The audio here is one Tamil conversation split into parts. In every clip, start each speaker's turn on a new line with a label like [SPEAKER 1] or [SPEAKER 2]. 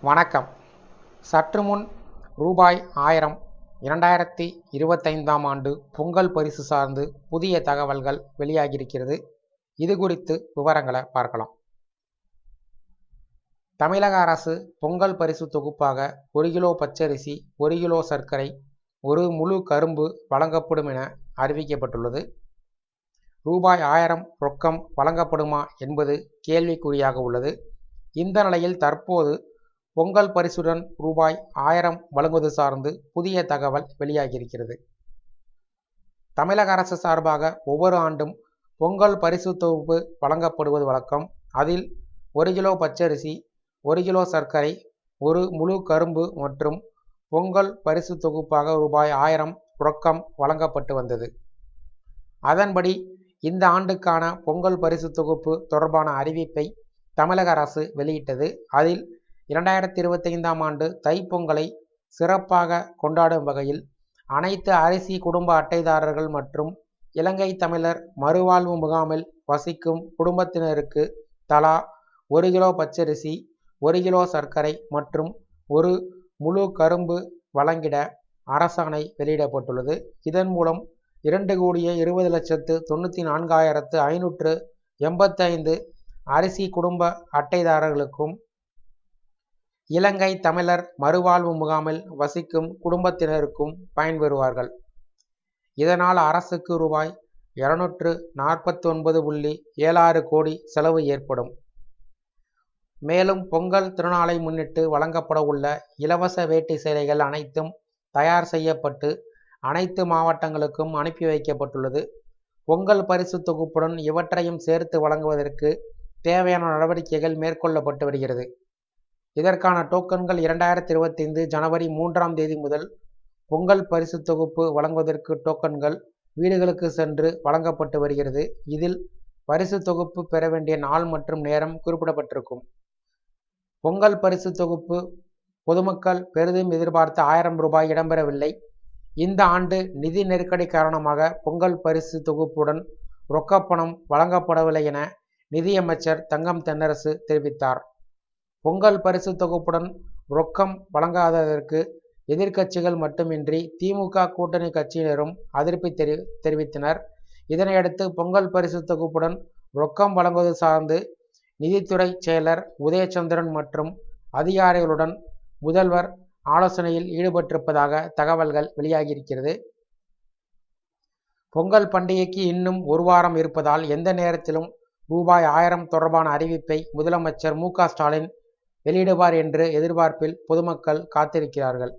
[SPEAKER 1] வணக்கம். சற்று முன் ரூபாய் ஆயிரம் இரண்டாயிரத்தி இருபத்தைந்தாம் ஆண்டு பொங்கல் பரிசு சார்ந்து புதிய தகவல்கள் வெளியாகியிருக்கிறது. இது குறித்து விவரங்களை பார்க்கலாம். தமிழக அரசு பொங்கல் பரிசு தொகுப்பாக ஒரு கிலோ பச்சரிசி ஒரு கிலோ சர்க்கரை ஒரு முழு கரும்பு வழங்கப்படும் என அறிவிக்கப்பட்டுள்ளது. ரூபாய் ஆயிரம் ரொக்கம் வழங்கப்படுமா என்பது கேள்விக்குறியாக உள்ளது. இந்த நிலையில் தற்போது பொங்கல் பரிசுடன் ரூபாய் ஆயிரம் வழங்குவது சார்ந்து புதிய தகவல் வெளியாகியிருக்கிறது. தமிழக அரசு சார்பாக ஒவ்வொரு ஆண்டும் பொங்கல் பரிசு தொகுப்பு வழங்கப்படுவது வழக்கம். அதில் ஒரு கிலோ பச்சரிசி ஒரு கிலோ சர்க்கரை ஒரு முழு கரும்பு மற்றும் பொங்கல் பரிசு தொகுப்பாக ரூபாய் ஆயிரம் ரொக்கம் வழங்கப்பட்டு வந்தது. அதன்படி இந்த ஆண்டுக்கான பொங்கல் பரிசு தொகுப்பு தொடர்பான அறிவிப்பை தமிழக அரசு வெளியிட்டது. அதில் இரண்டாயிரத்தி இருபத்தைந்தாம் ஆண்டு தைப்பொங்கலை சிறப்பாக கொண்டாடும் வகையில் அனைத்து அரிசி குடும்ப அட்டைதாரர்கள் மற்றும் இலங்கை தமிழர் மறுவாழ்வு முகாமில் வசிக்கும் குடும்பத்தினருக்கு தலா ஒரு கிலோ பச்சரிசி ஒரு கிலோ சர்க்கரை மற்றும் ஒரு முழு கரும்பு வழங்கிட அரசாணை வெளியிடப்பட்டுள்ளது. இதன் மூலம் இரண்டு கோடியே இருபது லட்சத்து தொண்ணூற்றி நான்காயிரத்து ஐநூற்று எண்பத்தைந்து அரிசி குடும்ப அட்டைதாரர்களுக்கும் இலங்கை தமிழர் மறுவாழ்வு முகாமில் வசிக்கும் குடும்பத்தினருக்கும் பயன்பெறுவார்கள் இதனால் அரசுக்கு ரூபாய் இருநூற்று நாற்பத்தி ஒன்பது புள்ளி ஏழாறு கோடி செலவு ஏற்படும். மேலும் பொங்கல் திருநாளை முன்னிட்டு வழங்கப்பட உள்ள இலவச வேட்டி சேலைகள் அனைத்தும் தயார் செய்யப்பட்டு அனைத்து மாவட்டங்களுக்கும் அனுப்பி வைக்கப்பட்டுள்ளது. பொங்கல் பரிசு தொகுப்புடன் இவற்றையும் சேர்த்து வழங்குவதற்கு தேவையான நடவடிக்கைகள் மேற்கொள்ளப்பட்டு வருகிறது. இதற்கான டோக்கன்கள் இரண்டாயிரத்தி இருபத்தைந்து ஜனவரி மூன்றாம் தேதி முதல் பொங்கல் பரிசு தொகுப்பு வழங்குவதற்கு டோக்கன்கள் வீடுகளுக்கு சென்று வழங்கப்பட்டு வருகிறது. இதில் பரிசு தொகுப்பு பெற வேண்டிய நாள் மற்றும் நேரம் குறிப்பிடப்பட்டிருக்கும். பொங்கல் பரிசு தொகுப்பு பொதுமக்கள் பெரிதும் எதிர்பார்த்த ஆயிரம் ரூபாய் இடம்பெறவில்லை. இந்த ஆண்டு நிதி நெருக்கடி காரணமாக பொங்கல் பரிசு தொகுப்புடன் ரொக்கப்பணம் வழங்கப்படவில்லை என நிதியமைச்சர் தங்கம் தென்னரசு தெரிவித்தார். பொங்கல் பரிசு தொகுப்புடன் ரொக்கம் வழங்காததற்கு எதிர்க்கட்சிகள் மட்டுமின்றி திமுக கூட்டணி கட்சியினரும் அதிருப்தி தெரி தெரிவித்தனர். இதனையடுத்து பொங்கல் பரிசு தொகுப்புடன் ரொக்கம் வழங்குவது சார்ந்து நிதித்துறை செயலர் உதயச்சந்திரன் மற்றும் அதிகாரிகளுடன் முதல்வர் ஆலோசனையில் ஈடுபட்டிருப்பதாக தகவல்கள் வெளியாகியிருக்கிறது. பொங்கல் பண்டிகைக்கு இன்னும் ஒரு வாரம் இருப்பதால் எந்த நேரத்திலும் ரூபாய் ஆயிரம் தொடர்பான அறிவிப்பை முதலமைச்சர் மு ஸ்டாலின் வெளியிடுவார் என்று எதிர்பார்ப்பில் பொதுமக்கள் காத்திருக்கிறார்கள்.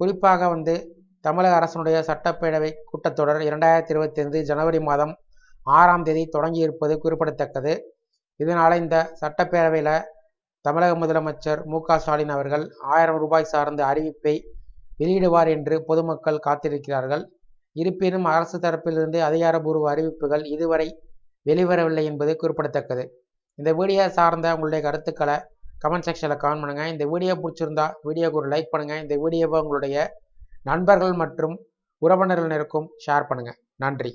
[SPEAKER 1] குறிப்பாக வந்து தமிழக அரசனுடைய சட்டப்பேரவை கூட்டத்தொடர் இரண்டாயிரத்தி இருபத்தி ஐந்து ஜனவரி மாதம் ஆறாம் தேதி தொடங்கியிருப்பது குறிப்பிடத்தக்கது. இதனால் இந்த சட்டப்பேரவையில் தமிழக முதலமைச்சர் மு ஸ்டாலின் அவர்கள் ஆயிரம் ரூபாய் சார்ந்த அறிவிப்பை வெளியிடுவார் என்று பொதுமக்கள் காத்திருக்கிறார்கள். இருப்பினும் அரசு தரப்பிலிருந்து அதிகாரப்பூர்வ அறிவிப்புகள் இதுவரை வெளிவரவில்லை என்பது குறிப்பிடத்தக்கது. இந்த வீடியோ சார்ந்த உங்களுடைய கருத்துக்களை கமெண்ட் செக்ஷனில் கமெண்ட் பண்ணுங்கள் இந்த வீடியோ பிடிச்சிருந்தா வீடியோக்கு ஒரு லைக் பண்ணுங்கள் இந்த வீடியோவை உங்களுடைய நண்பர்கள் மற்றும் உறவினர்களுக்கும் ஷேர் பண்ணுங்கள் நன்றி.